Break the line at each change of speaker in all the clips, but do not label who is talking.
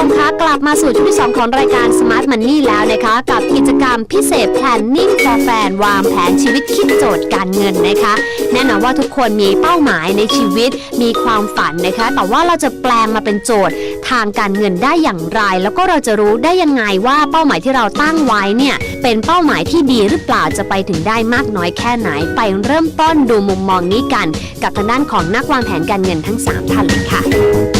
คุณผู้ชมคะกลับมาสู่ช่วงที่ 2 ของรายการ Smart Money แล้วนะคะ กับกิจกรรมพิเศษ Planning for Fan วางแผนชีวิตคิดโจทย์การเงินนะคะ แน่นอนว่าทุกคนมีเป้าหมายในชีวิตมีความฝันนะคะ แต่ว่าเราจะแปลงมาเป็นโจทย์ทางการเงินได้อย่างไร แล้วก็เราจะรู้ได้ยังไงว่าเป้าหมายที่เราตั้งไว้เนี่ยเป็นเป้าหมายที่ดีหรือเปล่าจะไปถึงได้มากน้อยแค่ไหน ไปเริ่มต้นดูมุมมองนี้กัน กับทางด้านของนักวางแผนการเงินทั้งสามท่านเลยค่ะ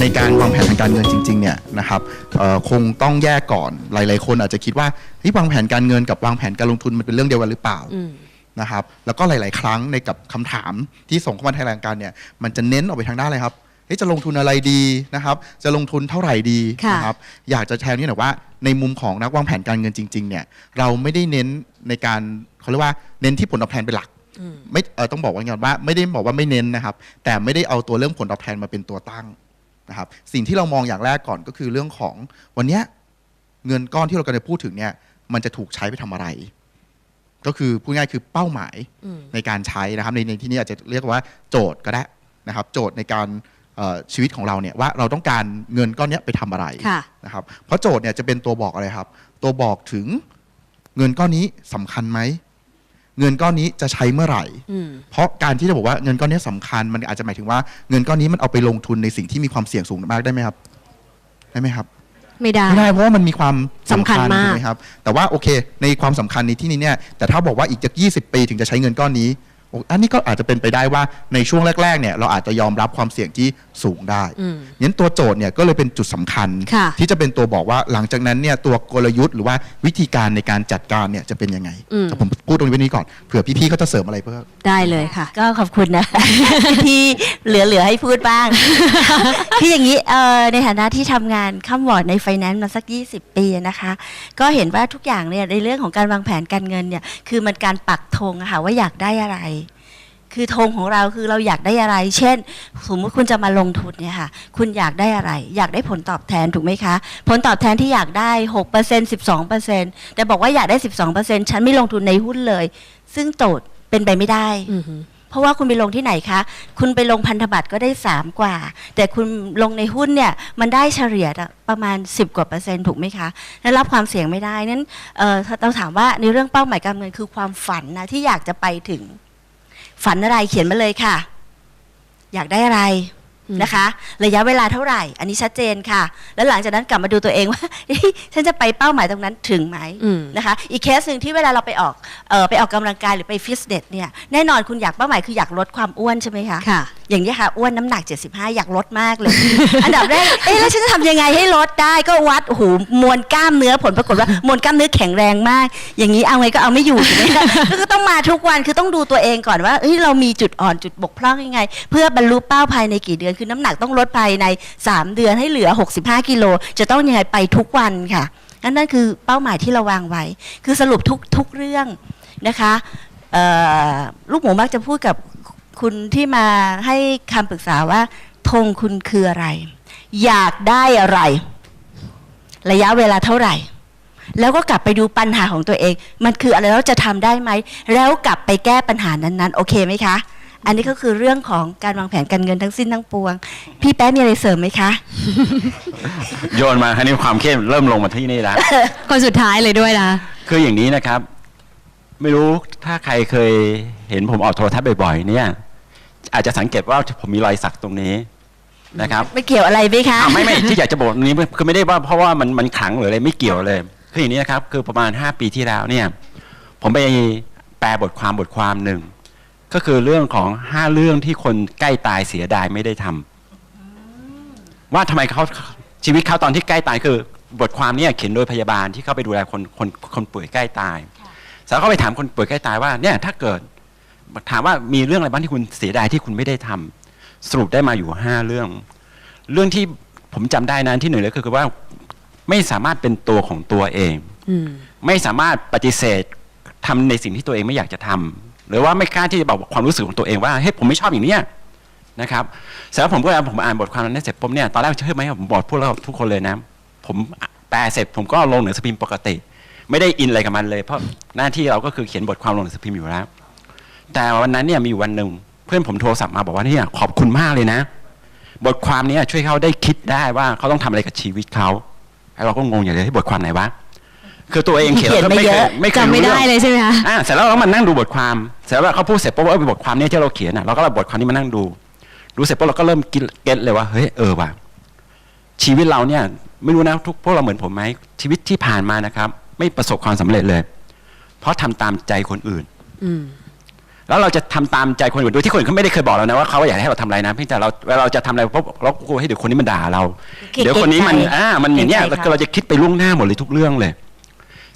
ในการวางแผนทางการเงินจริงๆเนี่ยนะครับเอ่อคงต้องแยกก่อนหลาย ๆ คนอาจจะคิดว่าเฮ้ยวางแผนการเงินกับวางแผนการลงทุนมันเป็นเรื่องเดียวกันหรือเปล่านะครับแล้วก็หลาย ๆ ครั้งในกับคำถามที่ส่งเข้ามาในรายการเนี่ยมันจะเน้นออกไปทางด้านอะไรครับเฮ้ยจะลงทุนอะไรดีนะครับ จะลงทุนเท่าไหร่ดี
ค่ะ
นะครับ อยากจะแชร์นี่หน่อยว่า ในมุมของนักวางแผนการเงินจริง ๆ เนี่ย เราไม่ได้เน้นในการเขาเรียกว่าเน้นที่ผลตอบแทนเป็นหลัก ไม่เออต้องบอกว่าอย่างนั้นว่า ไม่ได้บอกว่าไม่เน้นนะครับ แต่ไม่ได้เอาตัวเรื่องผลตอบแทนมาเป็นตัวตั้ง นะครับสิ่งที่เรามองอย่างแรกก่อนก็คือเรื่องของวันเนี้ยเงินก้อนที่เรากำลังจะพูดถึงเนี่ยมันจะถูกใช้ไปทำอะไร ก็คือพูดง่ายๆคือเป้าหมายในการใช้นะครับในในที่นี้อาจจะเรียกว่าโจทย์ก็ได้นะครับ โจทย์ในการเอ่อชีวิตของเราเนี่ยว่าเราต้องการเงินก้อนเนี้ยไปทำอะไร
ค่ะ
นะครับเพราะโจทย์เนี่ยจะเป็นตัวบอกอะไรครับ ตัวบอกถึงเงินก้อนนี้สำคัญไหม เงินก้อนนี้จะใช้เมื่อไหร่ เพราะการที่จะบอกว่าเงินก้อนนี้สำคัญมันอาจจะหมายถึงว่าเงินก้อนนี้มันเอาไปลงทุนในสิ่งที่มีความเสี่ยงสูงมากได้ไหมครับ ได้ไหมครับ
ไม่ได้
ไม่ได้เพราะว่ามันมีความ
สำคัญมาก
ถูกไหมครับ แต่ว่าโอเค ในความสำคัญในที่นี้เนี่ยแต่ถ้าบอกว่าอีกจะ20 ปีถึงจะใช้เงินก้อนนี้โอ้อันนี้ก็อาจจะเป็นไปได้ว่าในช่วงแรกๆเนี่ยเราอาจจะยอมรับความเสี่ยงที่สูงได้งั้นตัวโจทย์เนี่ยก็เลยเป็นจุดสำคัญ
ค่ะ
ที่จะเป็นตัวบอกว่าหลังจากนั้นเนี่ยตัวกลยุทธ์หรือว่าวิธีการในการจัดการเนี่ยจะเป็นยังไง
อืม
แต่ผมพูดตรงนี้ก่อนเผื่อพี่ๆเขาจะเสริมอะไรเพิ่ม
ได้เลยค่ะ
ก็ขอบคุณนะที่เหลือๆให้พูดบ้างคืออย่างนี้เอ่อในฐานะที่ทำงานข้ามวอร์ดในไฟแนนซ์มาสัก 20 ปีนะคะ ก็เห็นว่าทุกอย่างเนี่ยในเรื่องของการวางแผนการเงินเนี่ยคือมันการปักธงอะค่ะว่าอยากได้อะไร คือธงของเราคือเราอยากได้อะไร เช่น สมมติคุณจะมาลงทุนเนี่ยค่ะ คุณอยากได้อะไร อยากได้ผลตอบแทนถูกไหมคะ ผลตอบแทนที่อยากได้6% 12%แต่บอกว่าอยากได้ 12%ฉันไม่ลงทุนในหุ้นเลย ซึ่งโจทย์เป็นไปไม่ได้เพราะว่าคุณไปลงที่ไหนคะ คุณไปลงพันธบัตรก็ได้3กว่า แต่คุณลงในหุ้นเนี่ยมันได้เฉลี่ยประมาณ 10 กว่าเปอร์เซ็นต์ถูกไหมคะและรับความเสี่ยงไม่ได้นั้นเอ่อถ้าเราถามว่าในเรื่องเป้าหมายการเงินคือความฝันนะที่อยากจะไปถึง ฝันอะไรเขียนมาเลยค่ะ อยากได้อะไร นะคะ ระยะเวลาเท่าไหร่ อันนี้ชัดเจนค่ะ แล้วหลังจากนั้นกลับมาดูตัวเองว่าเอ๊ะฉันจะไปเป้าหมายตรงนั้นถึงไหม
อืม
นะคะ อีกเคสหนึ่งที่เวลาเราไปออกเออไปออกกำลังกายหรือไปฟิตเนสเนี่ยแน่นอนคุณอยากเป้าหมายคืออยากลดความอ้วนใช่ไหมคะ
ค่ะ
อย่างนี้ยค่ะอ้วนน้ำหนัก 75 อยากลดมากเลย อันดับแรกเอ๊ะแล้วฉันจะทำยังไงให้ลดได้ก็วัดโอ้โหมวลกล้ามเนื้อผลปรากฏว่ามวลกล้ามเนื้อแข็งแรงมาก อย่างนี้เอาไงก็เอาไม่อยู่ถูกไหมคะก็ต้องมาทุกวันคือต้องดูตัวเองก่อนว่าเฮ้ยเรามีจุดอ่อนจุดบกพร่องยังไง เพื่อบรรลุเป้าภายในกี่เดือนคือน้ำหนักต้องลดภายใน 3 เดือนให้เหลือ 65 กิโล จะต้องยังไงไปทุกวันค่ะนั่นนั่นคือเป้าหมายที่เราวางไว้ คือสรุปทุกทุกเรื่องนะคะลูกหมูมักจะพูดกับคุณที่มาให้คำปรึกษาว่าธงคุณคืออะไร อยากได้อะไร ระยะเวลาเท่าไหร่ แล้วก็กลับไปดูปัญหาของตัวเอง มันคืออะไรแล้วจะทำได้ไหม แล้วกลับไปแก้ปัญหานั้นๆ โอเคไหมคะ อันนี้ก็คือเรื่องของการวางแผนการเงินทั้งสิ้นทั้งปวง พี่แป๊ะมีอะไรเสริมไหมคะ
โยนมาคราวนี้ความเข้มเริ่มลงมาที่นี่แล้ว
คนสุดท้ายเลยด้วยนะ
คืออย่างนี้นะครับ ไม่รู้ถ้าใครเคยเห็นผมออกโทรทัศน์บ่อยๆ เนี่ย อาจจะสังเกตว่าผมมีรอยสักตรงนี้นะครับ
ไม่เกี่ยวอะไรไหมคะ
อะไม่ไม่ที่อยากจะบอกตรงนี้คือไม่ได้ว่าเพราะว่ามันมันขลังหรืออะไรไม่เกี่ยวเลยคืออย่างนี้นะครับ คือประมาณ 5 ปีที่แล้วเนี่ย ผมไปแปลบทความบทความหนึ่ง ก็คือเรื่องของ5เรื่องที่คนใกล้ตายเสียดายไม่ได้ทำว่าทำไมเขาชีวิตเขาตอนที่ใกล้ตายคือบทความเนี้เขียนโดยพยาบาลที่เข้าไปดูแลคนคนคนป่วยใกล้ตายสาวเขาไปถามคนป่วยใกล้ตายว่าเนี่ยถ้าเกิดถามว่ามีเรื่องอะไรบ้างที่คุณเสียดายที่คุณไม่ได้ทำสรุปได้มาอยู่ห้าเรื่อง เรื่องที่ผมจำได้นั้นที่หนึ่งเลยคือว่าไม่สามารถเป็นตัวของตัวเอง
อืม
ไม่สามารถปฏิเสธทำในสิ่งที่ตัวเองไม่อยากจะทำ หรือว่าไม่กล้าที่จะบอกความรู้สึกของตัวเองว่าเฮ้ยผมไม่ชอบอย่างเนี้ยนะครับเสร็จแล้วผมก็ผมอ่านบทความนั้นเสร็จปุ๊บเนี่ยตอนแรกเชื่อไหมผมบอกพวกเราทุกคนเลยนะ ผมแปลเสร็จผมก็ลงหนังสือพิมพ์ปกติ ไม่ได้อินอะไรกับมันเลย เพราะหน้าที่เราก็คือเขียนบทความลงหนังสือพิมพ์อยู่แล้ว แต่วันนั้นเนี่ยมีอยู่วันหนึ่งเพื่อนผมโทรศัพท์มาบอกว่าเนี่ยขอบคุณมากเลยนะ บทความนี้ช่วยเขาได้คิดได้ว่าเขาต้องทำอะไรกับชีวิตเขาแล้วเราก็งงอย่างเลยที่บทความไหนวะ คือตัวเองเขียน
เขียน
แล้วก็
ไม่
ไม่เค
เย
ย
อะ
ไม่เคย
จำไม่
รู้
ได้
เรื่อง
เลยใช่ไหมคะ
อ่าเสร็จแล้วเราก็มานั่งดูบทความเสร็จแล้วเขาพูดเสร็จปุ๊บว่าเออบทความเนี้ที่เราเขียนอะเราก็เอาบทความนี้มานั่งดู ดูเสร็จปุ๊บเราก็เริ่มกินเก็ตเลยว่าเฮ้ยเออว่ะชีวิตเราเนี่ยไม่รู้นะทุกพวกเราเหมือนผมไหมชีวิตที่ผ่านมานะครับ ไม่ประสบความสำเร็จเลย เพราะทำตามใจคนอื่น
อืม
แล้วเราจะทำตามใจคนอื่นโดยที่คนอื่นเขาไม่ได้เคยบอกเรานะว่าเขาอยากให้เราทำอะไรนะเพียงแต่เราเวลาเราจะทำอะไรปุ๊บเรากลัวให้เดี๋ยวคนนี้มันด่าเรา
เกรงใจ
เดี๋ยวคนนี้มันอ่ามันอย่างเงี้ย
เกรงใจ
แล้วก็เราจะคิดไปล่วงหน้าหมดเลยทุกเรื่องเลย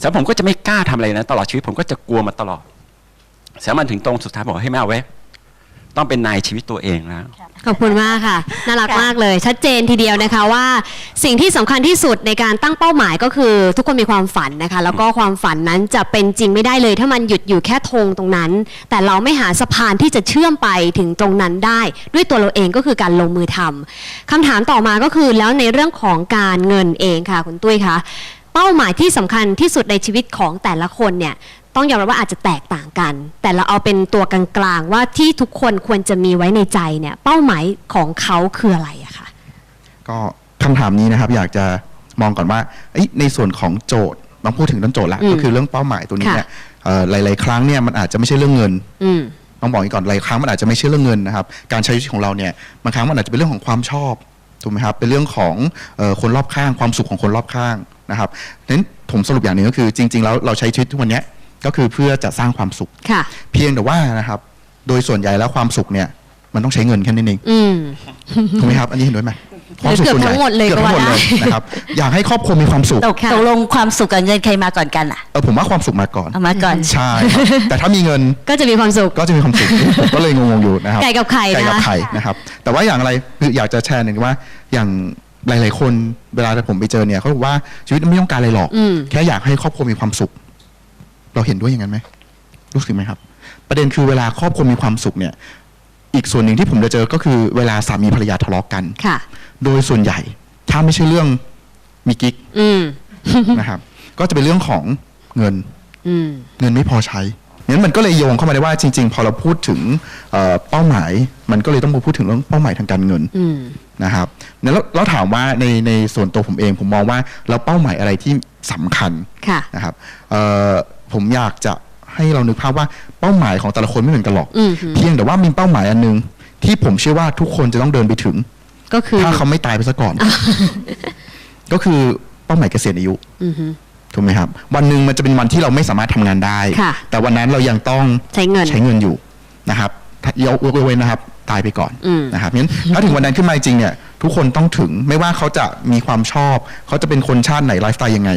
สำหรับผมก็จะไม่กล้าทำอะไรนะ ตลอดชีวิตผมก็จะกลัวมาตลอดสร็จแล้วมันถึงตรงสุดท้ายบอกให้ยไม่เอาเว้ ต้องเป็นนายชีวิตตัวเองแล้ว
ขอบคุณมากค่ะ น่ารักมากเลย ชัดเจนทีเดียวนะคะว่า สิ่งที่สำคัญที่สุดในการตั้งเป้าหมายก็คือ ทุกคนมีความฝันนะคะ แล้วก็ความฝันนั้นจะเป็นจริงไม่ได้เลย ถ้ามันหยุดอยู่แค่ธงตรงนั้น แต่เราไม่หาสะพานที่จะเชื่อมไปถึงตรงนั้นได้ ด้วยตัวเราเองก็คือการลงมือทำคำถามต่อมาก็คือแล้วในเรื่องของการเงินเองค่ะ คุณตุ้ยคะ เป้าหมายที่สำคัญที่สุดในชีวิตของแต่ละคนเนี่ยต้องยอมรับว่าอาจจะแตกต่างกัน แต่เราเอาเป็นตัวกลางๆว่าที่ทุกคนควรจะมีไว้ในใจเนี่ยเป้าหมายของเขาคืออะไรอะคะ
ก็คำถามนี้นะครับอยากจะมองก่อนว่าเอ้ยในส่วนของโจทย์ต้องพูดถึงเรื่องโจทย์ละ
อืม
ก็คือเรื่องเป้าหมายตัวนี้เนี่ย
ค่ะ
เอ่อหลาย ๆ ครั้งเนี่ยมันอาจจะไม่ใช่เรื่องเงิน
อืม
ต้องบอกอย่างนี้ก่อนหลายครั้งมันอาจจะไม่ใช่เรื่องเงินนะครับ การใช้ชีวิตของเราเนี่ยบางครั้งมันอาจจะเป็นเรื่องของความชอบถูกไหมครับเป็นเรื่องของเอ่อคนรอบข้างความสุขของคนรอบข้าง นะครับนั้นผมสรุปอย่างหนึ่งก็คือจริง ๆ แล้วเราใช้ชีวิตทุกวันเนี้ยก็คือเพื่อจะสร้างความสุข
ค่ะ
เพียงแต่ว่านะครับ โดยส่วนใหญ่แล้วความสุขเนี่ย มันต้องใช้เงินแค่นั้นเอง
อืม
ถูกไหมครับ อันนี้เห็นด้วยไหมความสุข
เกือบ
ส่วนใหญ่
ทั้งหมดเลย
เกือบ
ก็
ทั้งหมด
ว่า
เลย
ได้
นะครับ อยากให้ครอบครัวมีความสุข
ตก
ค่ะ
ตกลงความสุขกับเงินใครมาก่อนกันอะ
เออผมว่าความสุขมาก่อน
เอามาก่อน
ใช่ครับแต่ถ้ามีเงิน
ก็จะมีความสุข
ก็จะมีความสุขผมก็เลยงงๆอยู่นะครับ
ไก่กับไข่
ไก่กับ
นะคะ
ไข่นะครับ แต่ว่าอย่างไรคืออยากจะแชร์หนึ่งว่าอย่าง หลาย ๆ คนเวลาผมไปเจอเนี่ยเขาบอกว่าชีวิตไม่ต้องการอะไรหรอก
อืม
แค่อยากให้ครอบครัวมีความสุข เราเห็นด้วยอย่างนั้นไหมรู้สึกไหมครับ ประเด็นคือเวลาครอบครัวมีความสุขเนี่ย อีกส่วนหนึ่งที่ผมจะเจอก็คือเวลาสามีภรรยาทะเลาะกัน
ค่ะ
โดยส่วนใหญ่ ถ้าไม่ใช่เรื่องมีกิ๊ก
อืม
นะครับ ก็จะเป็นเรื่องของเงิน
อืม
เงินไม่พอใช้ งั้นมันก็เลยโยงเข้ามาได้ว่าจริง ๆ พอเราพูดถึงเอ่อเป้าหมาย มันก็เลยต้องมาพูดถึงเรื่องเป้าหมายทางการเงิน
อืม
นะครับแล้วแล้วถามว่าในในส่วนตัวผมเอง ผมมองว่าเราเป้าหมายอะไรที่สำคัญ
ค่ะ
นะครับเอ่อผมอยากจะให้เรานึกภาพว่าเป้าหมายของแต่ละคนไม่เหมือนกันหรอก
อืมหือ
เพียงแต่ว่ามีเป้าหมายอันหนึง ที่ผมเชื่อว่าทุกคนจะต้องเดินไปถึง
ก็คือ
ถ้าเขาไม่ตายไปซะก่อน ก็คือเป้าหมายเกษียณอายุ
อือฮึ
ถูกไหมครับ วันหนึ่งมันจะเป็นวันที่เราไม่สามารถทำงานได้
ค่ะ
แต่วันนั้นเรายังต้อง
ใช้เงิน
ใช้เงินอยู่นะครับถ้ายกเว้นนะครับ ตายไปก่อน
อืม
นะครับงั้นถ้าถึงวันนั้นขึ้นมาจริงเนี่ย ทุกคนต้องถึงไม่ว่าเขาจะมีความชอบ เขาจะเป็นคนชาติไหนไลฟ์สไตล์ยังไง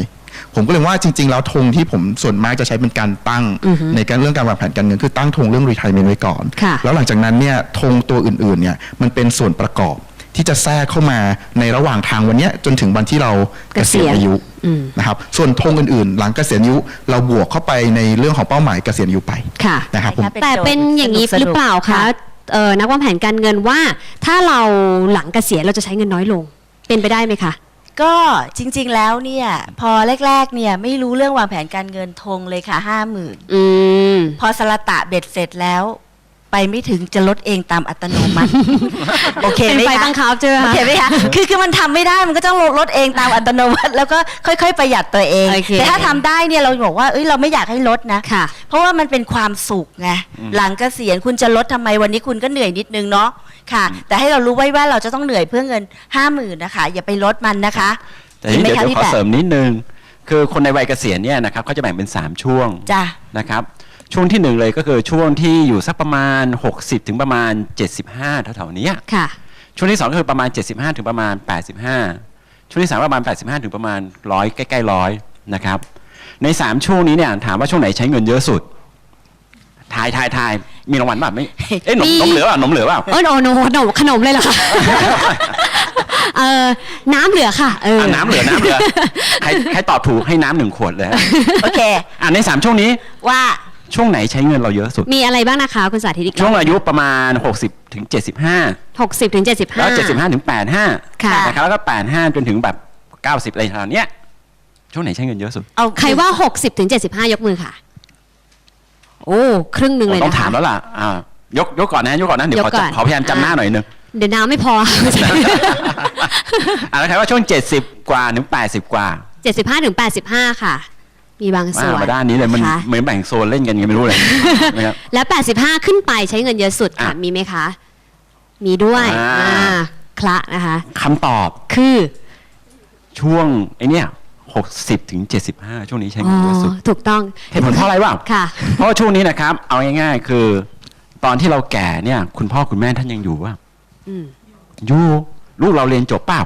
ผมก็เลยว่าจริง ๆ แล้วธงที่ผมส่วนมากจะใช้เป็นการตั้ง
อือฮึ
ในการเรื่องการวางแผนการเงินคือตั้งธงเรื่อง retirement ไว้ก่อน
ค่ะ
แล้วหลังจากนั้นเนี่ยธงตัวอื่นๆเนี่ยมันเป็นส่วนประกอบ ที่จะแทรกเข้ามาในระหว่างทางวันเนี้ยจนถึงวันที่เราเกษียณอายุ
อืม
นะครับส่วนธงอื่นๆ หลังเกษียณอายุ เราบวกเข้าไปในเรื่องของเป้าหมายเกษียณอายุไป
ค่ะ
นะครับผม
แต่เป็นอย่างนี้
สนุกๆ
หรือเปล่า
ค่ะ
คะเออนักวางแผนการเงินว่า ถ้าเราหลังเกษียณเราจะใช้เงินน้อยลง เป็นไปได้ไหมคะ
ก็จริง ๆ แล้วเนี่ย พอแรก ๆ เนี่ยไม่รู้เรื่องวางแผนการเงินทงเลยค่ะห้าหมื่น
อืม
พอสละตะเบ็ดเสร็จแล้ว ไปไม่ถึงจะลดเองตามอัตโนมัติ โอเค
เป็น
ไหม
ไฟ
คะ
บังคับใช่ไหม
โอ
คะ
เคไหมคะคือคือมันทำไม่ได้มันก็ต้องลดเองตามอัตโนมัติ แล้วก็ค่อย ๆ ประหยัดตัวเอง
โอเค
แต่ถ้าทำได้เนี่ยเราบอกว่าเอ้ยเราไม่อยากให้ลดนะ
ค่ะ
เพราะว่ามันเป็นความสุขไงหลังเกษียณคุณจะลดทำไมวันนี้คุณก็เหนื่อยนิดนึงเนาะค่ะ แต่ให้เรารู้ไว้ว่าเราจะต้องเหนื่อยเพื่อเงินห้าหมื่นนะคะ อย่าไปลดมันนะคะ
แต่ทีนี้
ดี
เดี๋ยว
ไหมคะ
เดี๋ยวขอ
พี่แปะ
เสริมนิดนึง คือคนในวัยเกษียณเนี่ยนะครับเขาจะแบ่งเป็น 3 ช่วง
จ้ะ
นะครับ ช่วงที่หนึ่งเลยก็คือช่วงที่อยู่สักประมาณ 60 ถึงประมาณ 75แถวๆเนี้ย
ค่ะ
ช่วงที่2ก็คือประมาณ 75 ถึงประมาณ 85 ช่วงที่3ประมาณ 85 ถึงประมาณ100ใกล้ๆร้อยนะครับ ใน 3 ช่วงนี้เนี่ยถามว่าช่วงไหนใช้เงินเยอะสุดทายทายทายมีรางวัลป่ะไม่เอ๊ะหนม
มี
นมเหลือเปล่ะนมเหลือเปล่า
เออโนโนขนมขนมเลยเหรอคะเออน้ำเหลือค่ะเออ
อะน้ำเหลือน้ำเหลือใครใครตอบถูกให้น้ำหนึ่งขวดเลย
โอเค
อะใน3ช่วงนี้
ว่า
ช่วงไหนใช้เงินเราเยอะสุด
มีอะไรบ้างนะคะ คุณสาธิตอีกรอบ
ช่วงอายุประมาณ 60ถึง75
หกสิบถึงเจ็ดสิบห้า
แล้ว 75ถึง85
ค่ะ
นะครับแล้วก็85 จนถึงแบบ 90อะไรทางเนี้ยช่วงไหนใช้เงินเยอะสุด
เอา
ใครว่าหกสิบถึงเจ็ดสิบห้ายกมือค่ะ โอ้ครึ่งหนึ่งเลย
ต้อง
นะคะ
ถามแล้วล่ะอ่ายกยกก่อนนะยกก่อนนะเดี๋ยวย
ก
ขอ
ก่
จะ
อน
ขอพยายามจำหน้าหน่อยหนึง
เดี๋ยวน้ำไม่พอ
อ่าแล้วใครว่าช่วง 70 กว่าถึง80 กว่า
75ถึง85 ค่ะ มีบางส่
มา
วน
มาด้านนี้เลยมัน
นะคะ
เหมือนแบ่งโซนเล่นกันยังไม่รู้เลยนะครับ
และ85 ขึ้นไปใช้เงินเยอะสุดค่ะ
อะ
มีไหมคะ มีด้วย
อ่า
อ่าคละนะคะ
คำตอบ
คือ
ช่วงไอเนี้ย60ถึง75 ช่วงนี้ใช้
อ๋
เงิ
อน
เยอะสุด
ถูกต้อง
เหตุผลเพราะอะไรบ้าง
ค่ะ
เพราะว่าช่วงนี้นะครับ เอาง่ายๆ คือ ตอนที่เราแก่เนี่ย คุณพ่อคุณแม่ท่านยังอยู่ว่า
อืม
อยู่ลูกเราเรียนจบเปล่า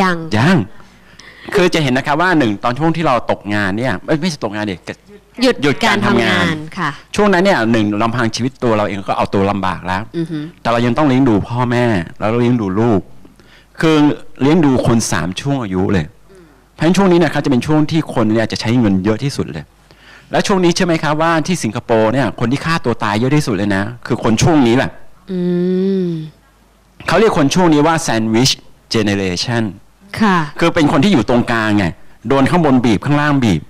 ยัง
ยัง คือจะเห็นนะครับว่าหนึ่งตอนช่วงที่เราตกงานเนี่ยไม่ไม่ใช่ตกงานเด็ก
หยุด
หยุดการทำงาน
ค่ะ
ช่วงนั้นเนี่ยหนึ่งลำพังชีวิตตัวเราเองก็เอาตัวลำบากแล้ว
อือฮึ
แต่เรายังต้องเลี้ยงดูพ่อแม่ แล้วเราเลี้ยงดูลูก คือเลี้ยงดูคนสามช่วงอายุเลยเพราะฉะนั้นช่วงนี้นะครับจะเป็นช่วงที่คนเนี่ยจะใช้เงินเยอะที่สุดเลย และช่วงนี้ใช่ไหมครับว่าที่สิงคโปร์เนี่ยคนที่ฆ่าตัวตายเยอะที่สุดเลยนะ คือคนช่วงนี้แหละ
อืม
เขาเรียกคนช่วงนี้ว่าแซนด์วิชเจเนเรชัน
ค่ะ
คือเป็นคนที่อยู่ตรงกลางไงโดนข้างบนบีบข้างล่างบีบ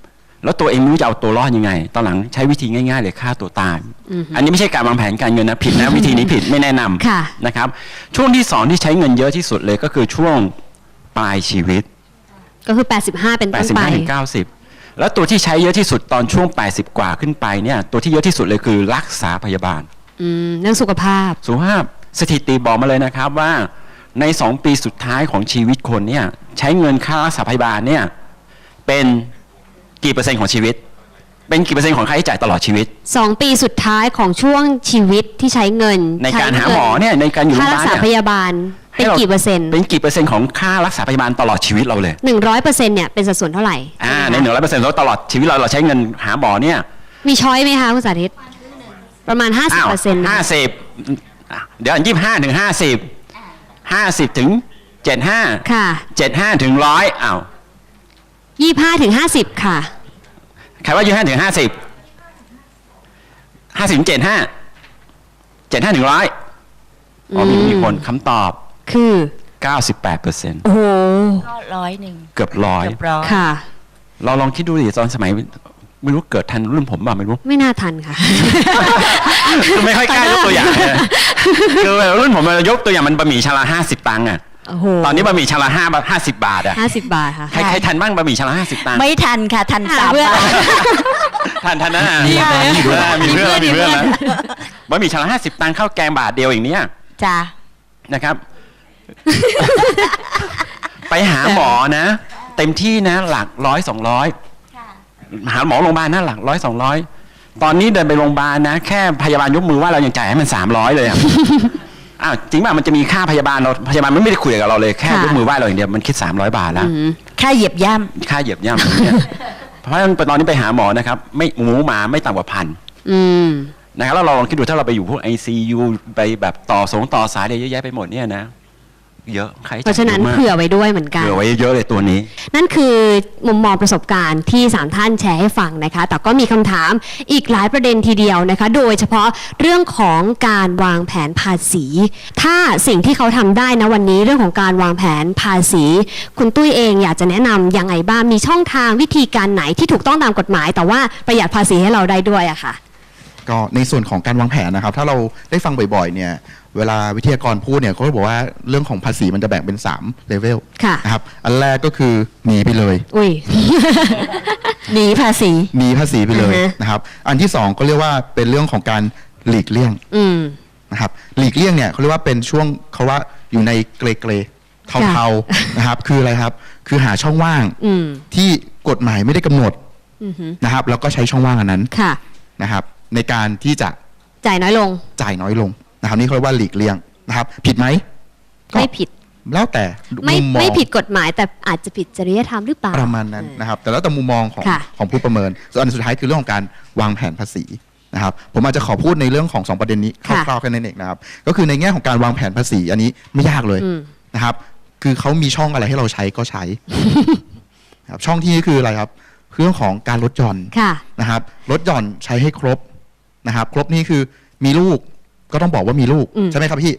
แล้วตัวเองไม่รู้จะเอาตัวรอดยังไง ตอนหลังใช้วิธีง่ายๆเลยฆ่าตัวตาย
อือฮึ
อันนี้ไม่ใช่การวางแผนการเงินนะผิดนะ วิธีนี้ผิดไม่แนะนำ
ค่ะ
นะครับ ช่วงที่สองที่ใช้เงินเยอะที่สุดเลยก็คือช่วงปลายชีวิต
ก็คือ 85 เป็นต้นไป
85ถึง90 แล้วตัวที่ใช้เยอะที่สุดตอนช่วง 80 กว่าขึ้นไปเนี่ย ตัวที่เยอะที่สุดเลยคือรักษาพยาบาล
อืมเรื่องสุขภาพ
สุภาพสถิติบอกมาเลยนะครับว่า ใน2ปีสุดท้ายของชีวิตคนเนี่ยใช้เงินค่ารักษาพยาบาลเนี่ยเป็นกี่เปอร์เซ็นต์ของชีวิต เป็นกี่เปอร์เซ็นต์ของค่าใช้จ่ายตลอดชีวิต
2ปีสุดท้ายของช่วงชีวิตที่ใช้เงิน
ในการ
ใช้
หา
งิ
หมอเนี่ยในการอยู่โรงพ
ค่ายารั
บากล
ษาพ
เนี่ย
ยาบาลเป็นกี่เปอร์เซ็นต์
เป็นกี่เปอร์เซ็นต์ของค่ารักษาพยาบาลตลอดชีวิตเราเลย
หนึ่งร้อยเปอร์เซ็นต์เนี่ยเป็นสัดส่วนเท่าไหร่
อ่าในหนึ่งร้อยเปอร์เซ็นต์ตลอดชีวิตเราเราใช้เงินหาหมอเนี่ย
มีช้อยไหมคะคุณสาธิตประมาณ50
อ้าว
เปอร์เซ็นต์
ห้าสิบเดี๋ยวยี่ห้าถึงห้าสิบ ห้าสิบถึงเจ็ดห้า
ค่ะ
เจ็ดห้าถึงร้อยอ้าว
25ถึง50ค่ะ
ใครว่ายี่ห้าถึงห้าสิบห้าสิบถึงเจ็ดห้าเจ็ดห้าถึงร้อยอ๋อมี
อืม
มีคนคำตอบ
คือ
เก้าสิบแปดเปอร์เซ็นต์
โอ้โห
ก็ร้อยหนึ่ง
เกือบร้อย
เกือบร้อย
ค่ะ
เราลองคิดดูดิตอนสมัย ไม่รู้เกิดทันรุ่นผมบ้างไม่รู้
ไม่น่าทันค่ะ
คือไม่ค่อยกล้ายกตัวอย่างเลยคือรุ่นผมมันยกตัวอย่างมันบะหมี่ชามละห้าสิบตังค์อะ
โอ้โห
ตอนนี้บะหมี่ชามละห้าห้าสิบบาทอะ
50บาทค่ะ
ใครใครทันบ้างบะหมี่ชามละห้าสิบตังค์
ไม่ทันค่ะทัน
หา
สาม
เพื่อน
บาท
ทันทันนะ
มี
เออ
มี
มี
เพื่
เพื่
อ
อนนมีเพื่อน
มี
มี
เพื่
เพื่
อ
อนนนะบะหมี่ชามละห้าสิบตังค์ข้าวแกงบาทเดียวอย่างเนี้ย
จ้า
นะครับ ไปหาหมอนะ เต็มที่นะหลักร้อยสองร้อย หาหมอโรงพยาบาลนะหลักร้อยสองร้อยตอนนี้เดินไปโรงพยาบาลนะ แค่พยาบาลยกมือไหว่าเรายังจ่ายให้มันสามร้อยเลยอะอ้าวจริงป่ะมันจะมีค่าพยาบาลเราพยาบาลมันไม่ได้คุยกับเราเลยแค่
ค่ะ
ยกมือไหว้เราอย่างเดียวมันคิดสามร้อยบาทแล้ว
อืม
ค่าเหยียบย่
ค่าเหยียบย่ำอย่างเงี้ยเพราะฉะนั้นตอนนี้ไปหาหมอนะครับ ไม่หมูหมาไม่ต่ำกว่าพัน
อืม
นะครับแล้วเราลองคิดดูถ้าเราไปอยู่พวก ICU ไปแบบต่อสงต่อสายอะไรเยอะแยะไปหมดเนี่ยนะ เยอะใคร
เพราะฉะนั้น
เยอมาก
เผื่อไว้ด้วยเหมือนกัน
เผื่อไว้เยอะเลยตัวนี้
นั่นคือมุมมองประสบการณ์ที่สามท่านแชร์ให้ฟังนะคะ แต่ก็มีคำถามอีกหลายประเด็นทีเดียวนะคะ โดยเฉพาะเรื่องของการวางแผนภาษี ถ้าสิ่งที่เขาทำได้นะวันนี้เรื่องของการวางแผนภาษี คุณตุ้ยเองอยากจะแนะนำยังไงบ้างมีช่องทางวิธีการไหนที่ถูกต้องตามกฎหมาย แต่ว่าประหยัดภาษีให้เราได้ด้วยอะค่ะ
ก็ในส่วนของการวางแผนนะครับ ถ้าเราได้ฟังบ่อยๆเนี่ย เวลาวิทยากรพูดเนี่ยเขาก็บอกว่าเรื่องของภาษีมันจะแบ่งเป็น3เลเวล
ค่ะ
นะครับอันแรกก็คือหนีไปเลย
อุ้ยำ
หนีภาษี
หนีภาษีไปเลย
อือฮะ
นะครับ อันที่สองก็เรียกว่าเป็นเรื่องของการหลีกเลี่ยง
อืม
นะครับหลีกเลี่ยงเนี่ยเขาเรียกว่าเป็นช่วงเขาว่าอยู่ในเกรเกรเทาๆนะครับ คืออะไรครับ คือหาช่องว่าง
อืม
ที่กฎหมายไม่ได้กำหนด
อือหือ
นะครับแล้วก็ใช้ช่องว่างอันนั้น
ค่ะ
นะครับ ในการที่จะ
จ่ายน้อยลง
จ่ายน้อยลง นะครับนี่เขาเรียกว่าหลีกเลี่ยงนะครับ ผิดไหมก็
ไม่ผิด
แล้วแต่
ไม่
มุมมอง
ไม่ผิดกฎหมายแต่อาจจะผิดจริยธรรมหรือเปล่า
ประมาณนั้นนะครับ แต่แล้วแต่มุมมองของ
ค่ะ
ของผู้ประเมิน ส่วนอันสุดท้ายคือเรื่องของการวางแผนภาษีนะครับผมอาจจะขอพูดในเรื่องของสองประเด็นนี้ค
ค่ะ
ร่าวๆแค่นั้นเองนะครับ ก็คือในแง่ของการวางแผนภาษีอันนี้ไม่ยากเลย
อืม
นะครับ คือเขามีช่องอะไรให้เราใช้ก็ใช้ครับช่องที่นี่คืออะไรครับคือเรื่องของการลดหย่อน
ค่ะ
นะครับลดหย่อนใช้ให้ครบนะครับ ครบนี่คือมีลูก ก็ต้องบอกว่ามีลูก
อืม
ใช่ไหมครับพี่